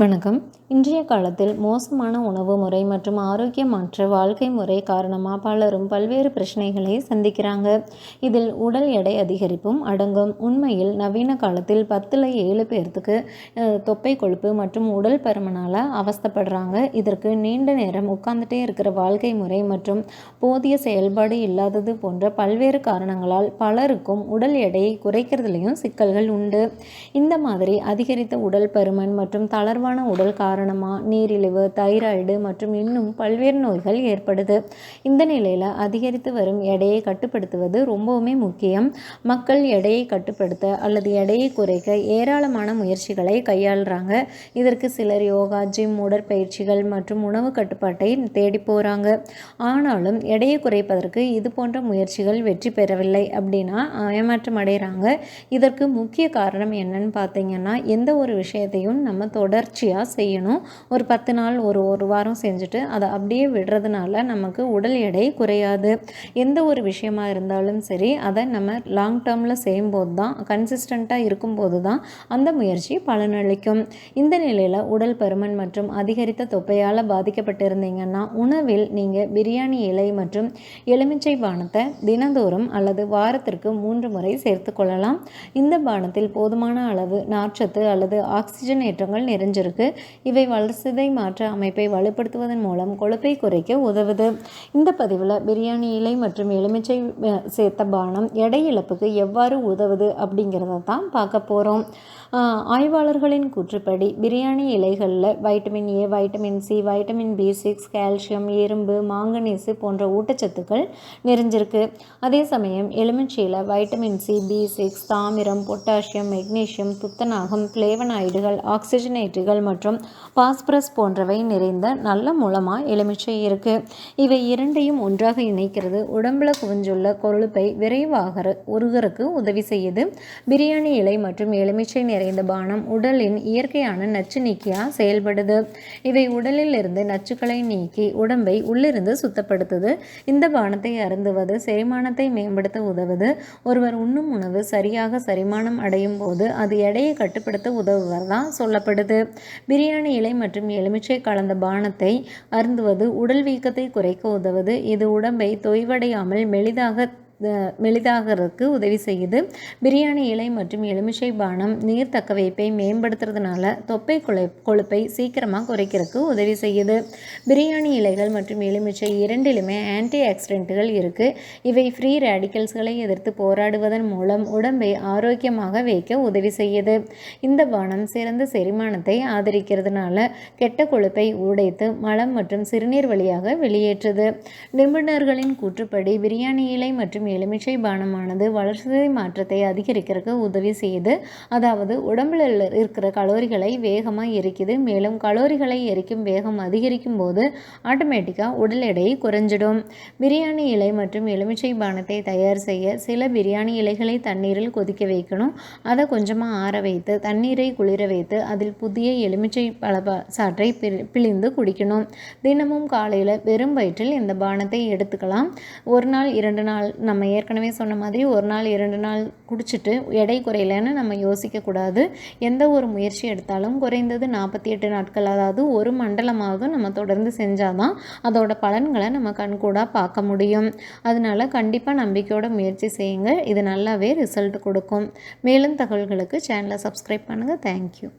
வணக்கம். இன்றைய காலத்தில் மோசமான உணவு முறை மற்றும் ஆரோக்கியமற்ற வாழ்க்கை முறை காரணமாக பலரும் பல்வேறு பிரச்சனைகளை சந்திக்கிறாங்க. இதில் உடல் எடை அதிகரிப்பும் அடங்கும். உண்மையில் நவீன காலத்தில் பத்தில் ஏழு பேர்த்துக்கு தொப்பை கொழுப்பு மற்றும் உடல் பருமனால் அவஸ்தப்படுறாங்க. இதற்கு நீண்ட நேரம் உட்கார்ந்துட்டே இருக்கிற வாழ்க்கை முறை மற்றும் போதிய செயல்பாடு இல்லாதது போன்ற பல்வேறு காரணங்களால் பலருக்கும் உடல் எடையை குறைக்கிறதுலையும் சிக்கல்கள் உண்டு. இந்த மாதிரி அதிகரித்த உடல் பருமன் மற்றும் தளர்வு குறைவான உடல் காரணமாக நீரிழிவு தைராய்டு மற்றும் இன்னும் பல்வேறு நோய்கள் ஏற்படுது. இந்த நிலையில் அதிகரித்து வரும் எடையை கட்டுப்படுத்துவது ரொம்பவுமே முக்கியம். மக்கள் எடையை கட்டுப்படுத்த அல்லது எடையை குறைக்க ஏராளமான முயற்சிகளை கையாளுறாங்க. இதற்கு சிலர் யோகா ஜிம் உடற்பயிற்சிகள் மற்றும் உணவு கட்டுப்பாட்டை தேடி போகிறாங்க ஆனாலும் எடையை குறைப்பதற்கு இது போன்ற முயற்சிகள் வெற்றி பெறவில்லை அப்படின்னா ஏமாற்றம் அடைகிறாங்க இதற்கு முக்கிய காரணம் என்னன்னு பார்த்தீங்கன்னா எந்த ஒரு விஷயத்தையும் நம்ம தொடர்ச்சி தொடர்ச்சியாக செய்யணும். ஒரு பத்து நாள் ஒரு ஒரு வாரம் செஞ்சுட்டு அதை அப்படியே விடுறதுனால நமக்கு உடல் எடை குறையாது. எந்த ஒரு விஷயமா இருந்தாலும் சரி அதை நம்ம லாங் டேர்மில் செய்யும்போது தான் கன்சிஸ்டண்ட்டாக இருக்கும்போது தான் அந்த முயற்சி பலனளிக்கும். இந்த நிலையில் உடல் பருமன் மற்றும் அதிகரித்த தொப்பையால் பாதிக்கப்பட்டிருந்தீங்கன்னா உணவில் நீங்கள் பிரியாணி இலை மற்றும் எலுமிச்சை பானத்தை தினந்தோறும் அல்லது வாரத்திற்கு மூன்று முறை சேர்த்து கொள்ளலாம். இந்த பானத்தில் போதுமான அளவு நார்ச்சத்து அல்லது ஆக்சிஜன் ஏற்றங்கள் நிறைஞ்சிருக்கும். இருக்கு. இவை வளர்சிதை மாற்ற அமைப்பை வலுப்படுத்துவதன் மூலம் கொழுப்பை குறைக்க உதவுது. இந்த பதிவில் பிரியாணி இலை மற்றும் எலுமிச்சை சேர்த்த பானம் எடை இழப்புக்கு எவ்வாறு உதவுது அப்படிங்கிறத தான் பார்க்க போகிறோம் ஆய்வாளர்களின் கூற்றுப்படி பிரியாணி இலைகளில் vitamin A vitamin C vitamin B six calcium இரும்பு மாங்கனீசு போன்ற ஊட்டச்சத்துக்கள் நிறைஞ்சிருக்கு. அதே சமயம் எலுமிச்சையில் வைட்டமின் சி பி சிக்ஸ் தாமிரம் பொட்டாசியம் மெக்னீஷியம் துத்தநாகம் பிளேவனாய்டுகள் ஆக்சிஜனேட்டுகள் மற்றும் பாஸ்பரஸ் போன்றவை நிறைந்த நல்ல மூலமாக எலுமிச்சை இருக்குது இவை இரண்டையும் ஒன்றாக இணைக்கிறது. உடம்புல குவிஞ்சுள்ள கொழுப்பை விரைவாக உருகருக்கு உதவி செய்யுது. பிரியாணி இலை மற்றும் எலுமிச்சை நிறைந்த பானம் உடலின் இயற்கையான நச்சு நீக்கியாக செயல்படுது. இவை உடலில் இருந்து நச்சுக்களை நீக்கி உடம்பை உள்ளிருந்து சுத்தப்படுத்துது. இந்த பானத்தை அருந்துவது செரிமானத்தை மேம்படுத்த உதவுது. ஒருவர் உண்ணும் உணவு சரியாக செரிமானம் அடையும் போது அது எடையை கட்டுப்படுத்த உதவுவதாக சொல்லப்படுது. பிரியாணி இலை மற்றும் எலுமிச்சை கலந்த பானத்தை அருந்துவது உடல் வீக்கத்தை குறைக்க உதவுது. இது உடம்பை தொய்வடையாமல் மெலிதாக மெலிதாகிறதுக்கு உதவி செய்யுது. பிரியாணி இலை மற்றும் எலுமிச்சை பானம் நீர் தக்க வைப்பை மேம்படுத்துறதுனால தொப்பை கொழு கொழுப்பை சீக்கிரமாக குறைக்கிறதுக்கு உதவி செய்யுது. பிரியாணி இலைகள் மற்றும் எலுமிச்சை இரண்டிலுமே ஆன்டி ஆக்சிடென்ட்டுகள் இருக்குது இவை ஃப்ரீ ரேடிக்கல்ஸ்களை எதிர்த்து போராடுவதன் மூலம் உடம்பை ஆரோக்கியமாக வைக்க உதவி செய்யுது. இந்த பானம் சிறந்த செரிமானத்தை ஆதரிக்கிறதுனால கெட்ட கொழுப்பை உடைத்து மலம் மற்றும் சிறுநீர் வழியாக வெளியேற்றுது. நிபுணர்களின் கூற்றுப்படி பிரியாணி இலை மற்றும் மற்றும் எலுமிச்சை பானமானது வளர்சிதை மாற்றத்தை அதிகரிக்கிறதுக்கு உதவி செய்யுது. அதாவது உடம்புல இருக்கிற கலோரிகளை வேகமாக எரிக்குது. மேலும் கலோரிகளை எரிக்கும் வேகம் அதிகரிக்கும் போது ஆட்டோமேட்டிக்காக உடல் எடை குறைஞ்சிடும். பிரியாணி இலை மற்றும் எலுமிச்சை பானத்தை தயார் செய்ய சில பிரியாணி இலைகளை தண்ணீரில் கொதிக்க வைக்கணும். அதை கொஞ்சமாக ஆற வைத்து தண்ணீரை குளிர வைத்து அதில் புதிய எலுமிச்சை பழ சாற்றை பிழிந்து குடிக்கணும். தினமும் காலையில் வெறும் வயிற்றில் இந்த பானத்தை எடுத்துக்கலாம். ஒரு நாள் இரண்டு நாள் நம்ம நம்ம ஏற்கனவே சொன்ன மாதிரி ஒரு நாள் இரண்டு நாள் குடிச்சிட்டு எடை குறையலன்னு நம்ம யோசிக்கக்கூடாது எந்த ஒரு முயற்சி எடுத்தாலும் குறைந்தது நாற்பத்தி எட்டு நாட்கள் அதாவது ஒரு மண்டலமாக நம்ம தொடர்ந்து செஞ்சால் தான் அதோட பலன்களை நம்ம கண்கூடாக பார்க்க முடியும். அதனால கண்டிப்பாக நம்பிக்கையோட முயற்சி செய்யுங்க. இது நல்லாவே ரிசல்ட் கொடுக்கும். மேலும் தகவல்களுக்கு சேனலை சப்ஸ்கிரைப் பண்ணுங்கள் தேங்க்யூ